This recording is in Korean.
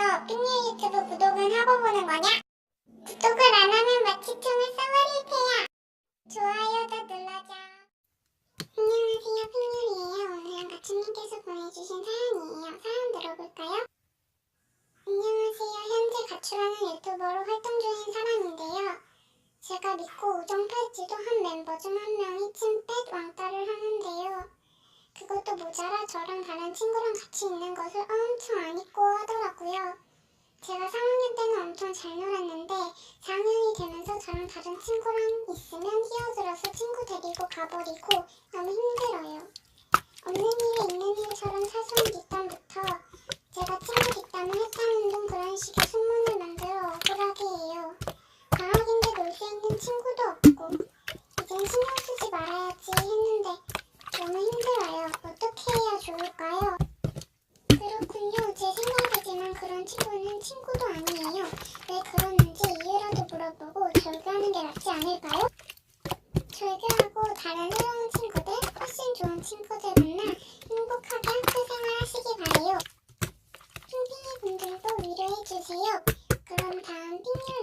너 핑류 유튜브 구독은 하고 보는 거냐? 구독을 안 하면 마취총을 쏴버릴 테야. 좋아요도 눌러줘. 안녕하세요, 핑류이에요. 오늘은 가춘님께서 보내주신 사연이에요. 사연 들어볼까요? 안녕하세요. 현재 가출하는 유튜버로 활동 중인 사람인데요. 제가 믿고 우정 팔찌도 한 멤버 중 한 명이 찐펫 왕따를 하는데요. 그것도 모자라 저랑 다른 친구랑 같이 있는 것을 엄청 안 입고 하더라고요. 제가 3학년 때는 엄청 잘 놀았는데 4학년이 되면서 저랑 다른 친구랑 있으면 끼어들어서 친구 데리고 가버리고 너무 힘들어요. 없는 일에 있는 일처럼 사소한 뒷담부터 제가 친구 뒷담을 했다는 둥 그런 식의 소문을 만들어 억울하게 해요. 방학인데 놀 수 있는 친구도 없고 이젠 신경 쓰지 말아야지 했는데 너무 힘들어요. 어떻게 해야 좋을까요? 그렇군요. 제 생각 이지만 그런 친구는 친구도 아니에요. 왜 그러는지 이유라도 물어보고 절교하는 게 낫지 않을까요? 절교하고 다른 새로운 친구들, 훨씬 좋은 친구들 만나 행복하게 학교 생활 하시기 바래요. 핑핑이 분들도 위로해주세요. 그럼 다음 핑류